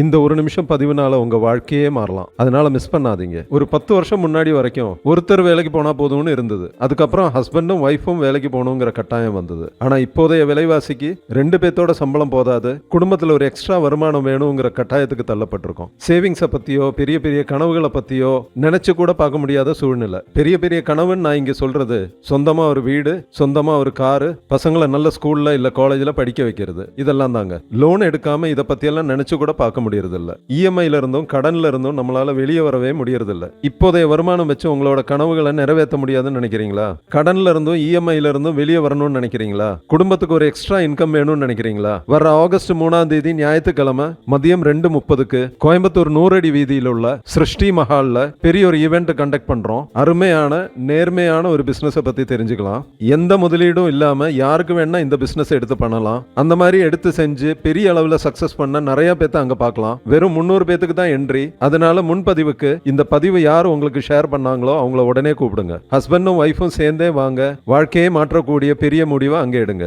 இந்த ஒரு நிமிஷம் பதிவுனால உங்க வாழ்க்கையே மாறலாம். அதனால மிஸ் பண்ணாதீங்க. ஒரு பத்து வருஷம் முன்னாடி வரைக்கும் ஒருத்தர் வேலைக்கு போனா போதும்னு இருந்தது. அதுக்கப்புறம் ஹஸ்பண்டும் ஒய்ஃபும் வேலைக்கு போகணுங்கிற கட்டாயம் வந்தது. ஆனா இப்போதைய விலைவாசிக்கு ரெண்டு பேர்த்தோட சம்பளம் போதாது குடும்பத்துல ஒரு எக்ஸ்ட்ரா வருமானம் வேணுங்கிற கட்டாயத்துக்கு தள்ளப்பட்டிருக்கோம். சேவிங்ஸை பத்தியோ பெரிய பெரிய கனவுகளை பத்தியோ நினைச்சு கூட பார்க்க முடியாத சூழ்நிலை. பெரிய பெரிய கனவுன்னு நான் இங்க சொல்றது சொந்தமா ஒரு வீடு சொந்தமா ஒரு காரு பசங்களை நல்ல ஸ்கூல்ல இல்ல காலேஜ்ல படிக்க வைக்கிறது. இதெல்லாம் தாங்க. லோன் எடுக்காம இதை பத்தியெல்லாம் நினைச்சு கூட பார்க்க முடியறதில்ல. இஎம்ஐல இருந்தும் கடன்ல இருந்தும் நம்மளால வெளியே வரவே முடியறதில்ல. இப்போதைய வருமானம் வச்சு உங்களோட கனவுகளை நிறைவேற்ற முடியாதுன்னு நினைக்கிறீங்களா? கடன்ல இருந்தும் இஎம்ஐல இருந்தும் வெளியே வரணும்னு நினைக்கிறீங்களா? குடும்பத்துக்கு ஒரு எக்ஸ்ட்ரா இன்கம் வேணும்னு நினைக்கிறீங்களா? வர ஆகஸ்ட் மூணாம் தேதி ஞாயிற்றுக்கிழமை மதியம் ரெண்டு முப்பதுக்கு கோயம்புத்தூர் நூறடி வீதியில் உள்ள சிருஷ்டி மஹால்ல பெரிய ஒரு ஈவெண்ட் கண்டக்ட் பண்றோம். அருமையான நேர்மையான ஒரு பிசினஸை பத்தி தெரிஞ்சுக்கலாம். எந்த முதலீடும் இல்லாம யாருக்கு வேணா இந்த பிசினஸ் எடுத்து பண்ணலாம். அந்த மாதிரி எடுத்து செஞ்சு பெரிய அளவுல சக்சஸ் பண்ண நிறைய பேத்த அங்க பார்க்க பார்க்கலாம். வெறும் முந்நூறு பேத்துக்கு தான் என்ட்ரி அதனால முன்பதிவுக்கு இந்த பதிவு யார் உங்களுக்கு ஷேர் பண்ணாங்களோ அவங்கள உடனே கூப்பிடுங்க. ஹஸ்பண்டும் ஒய்ஃபும் சேர்ந்தே வாங்க. வாழ்க்கையை மாற்றக்கூடிய பெரிய முடிவை அங்கே எடுங்க.